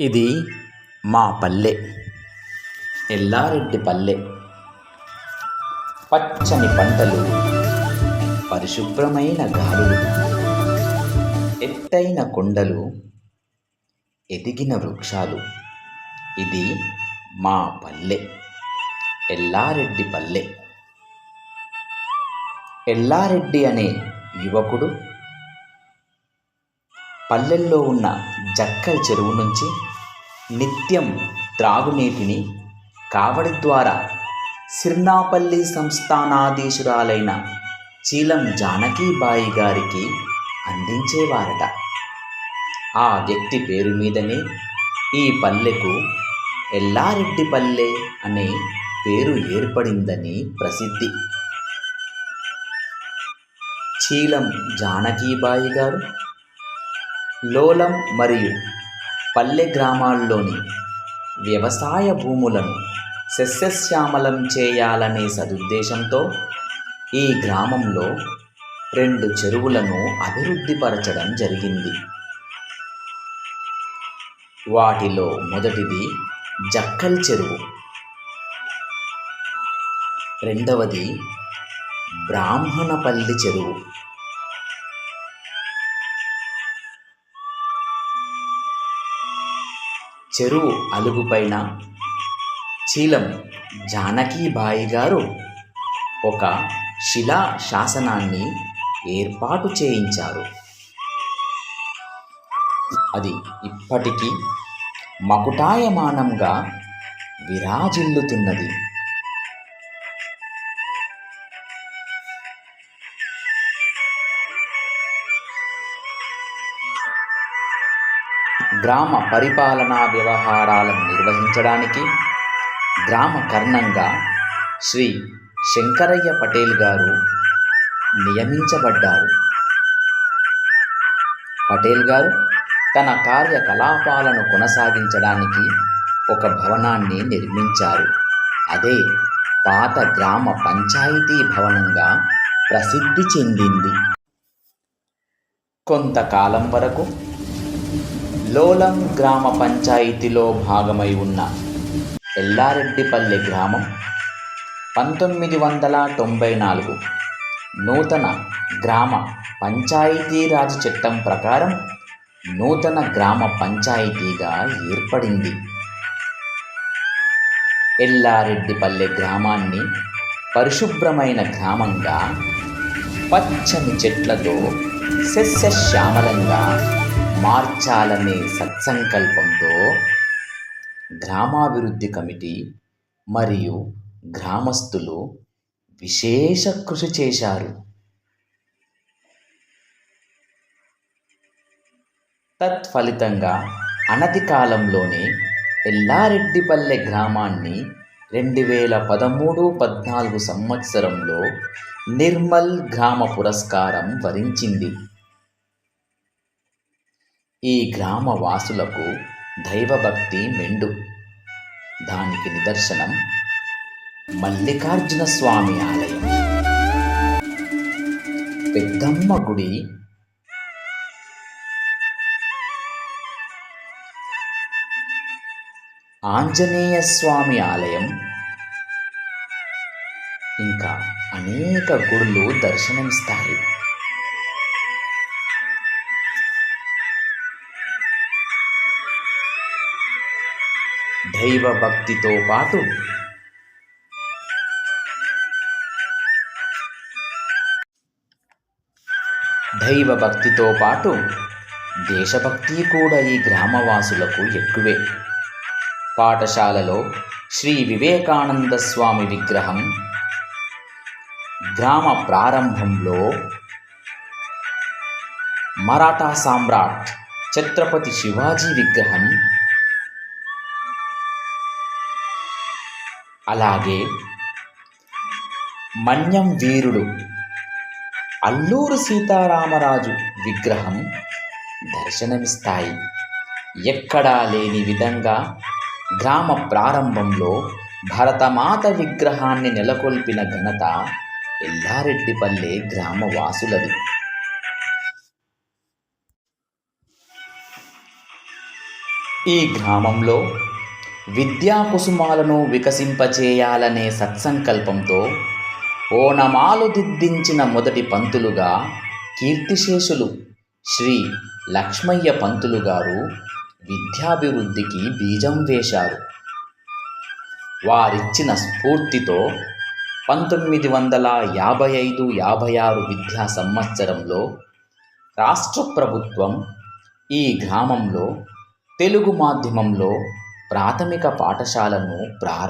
ఇది మా పల్లె. ఎల్లారెడ్డి పల్లె. పచ్చని పంటలు పరిశుభ్రమైన గాలులు ఎత్తైన కొండలు ఎదిగిన వృక్షాలు. ఇది మా పల్లె. ఎల్లారెడ్డి పల్లె. ఎల్లారెడ్డి అనే యువకుడు పల్లెల్లో ఉన్న జక్కల్ చెరువు నుంచి నిత్యం త్రాగునీటిని కావడి ద్వారా సిర్నాపల్లి సంస్థానాధీశురాలైన చీలం జానకీబాయి గారికి అందించేవారట. ఆ వ్యక్తి పేరు మీదనే ఈ పల్లెకు ఎల్లారెడ్డి పల్లె అనే పేరు ఏర్పడిందని ప్రసిద్ధి. చీలం జానకీబాయి గారు లోలం మరియు పల్లె గ్రామాల్లోని వ్యవసాయ భూములను సస్యశ్యామలం చేయాలనే సదుద్దేశంతో ఈ గ్రామంలో రెండు చెరువులను అభివృద్ధిపరచడం జరిగింది. వాటిలో మొదటిది జక్కల్ చెరువు. రెండవది బ్రాహ్మణపల్లి చెరువు. చెరువు అలుగుపైన చీలం జానకీబాయి గారు ఒక శిలా శాసనాన్ని ఏర్పాటు చేయించారు. అది ఇప్పటికీ మకుటాయమానంగా విరాజిల్లుతున్నది. గ్రామ పరిపాలనా వ్యవహారాలను నిర్వహించడానికి గ్రామ కర్ణంగా శ్రీ శంకరయ్య పటేల్ గారు నియమించబడ్డారు. పటేల్ గారు తన కార్యకలాపాలను కొనసాగించడానికి ఒక భవనాన్ని నిర్మించారు. అదే పాత గ్రామ పంచాయతీ భవనంగా ప్రసిద్ధి చెందింది. కొంతకాలం వరకు లోలం గ్రామ పంచాయతీలో భాగమై ఉన్న ఎల్లారెడ్డిపల్లె గ్రామం పంతొమ్మిది వందల తొంభై నాలుగు నూతన గ్రామ పంచాయతీరాజ్ చట్టం ప్రకారం నూతన గ్రామ పంచాయతీగా ఏర్పడింది. ఎల్లారెడ్డిపల్లె గ్రామాన్ని పరిశుభ్రమైన గ్రామంగా పచ్చని చెట్లతో సస్యశ్యామలంగా మార్చాలనే సత్సంకల్పంతో గ్రామాభివృద్ధి కమిటీ మరియు గ్రామస్తులు విశేష కృషి చేశారు. తత్ఫలితంగా అనతి కాలంలోనే ఎల్లారెడ్డిపల్లె గ్రామాన్ని రెండు వేల పదమూడు పద్నాలుగు సంవత్సరంలో నిర్మల్ గ్రామ పురస్కారం వరించింది. ఈ గ్రామ వాసులకు దైవభక్తి మెండు. దానికి నిదర్శనం మల్లికార్జున స్వామి ఆలయం. పెద్దమ్మ గుడి. ఆంజనేయ స్వామి ఆలయం. ఇంకా అనేక గుడులు దర్శనమిస్తాయి. దైవ భక్తితో పాటు దైవ భక్తితో పాటు దేశభక్తి కూడా ఈ గ్రామవాసులకు ఎక్కువే. పాఠశాలలో శ్రీ వివేకానంద స్వామి విగ్రహం గ్రామ ప్రారంభంలో మరాఠా సామ్రాట్ ఛత్రపతి శివాజీ విగ్రహం అలాగే మన్యం వీరుడు అల్లూరు సీతారామరాజు విగ్రహం దర్శనమిస్తాయి. ఎక్కడా లేని విధంగా గ్రామ ప్రారంభంలో భరతమాత విగ్రహాన్ని నెలకొల్పిన ఘనత ఎల్లారెడ్డిపల్లె గ్రామవాసులది. ఈ గ్రామంలో విద్యా కుసుమాలను వికసింపచేయాలనే సత్సంకల్పంతో ఓనమాలు దిద్దించిన మొదటి పంతులుగా కీర్తిశేషులు శ్రీ లక్ష్మయ్య పంతులు గారు విద్యాభివృద్ధికి బీజం వేశారు. వారిచ్చిన స్ఫూర్తితో పంతొమ్మిది వందల యాభై ఐదు యాభై ఆరు విద్యా సంవత్సరంలో రాష్ట్ర ప్రభుత్వం ఈ గ్రామంలో తెలుగు మాధ్యమంలో ప్రాథమిక పాఠశాలను ప్రారంభ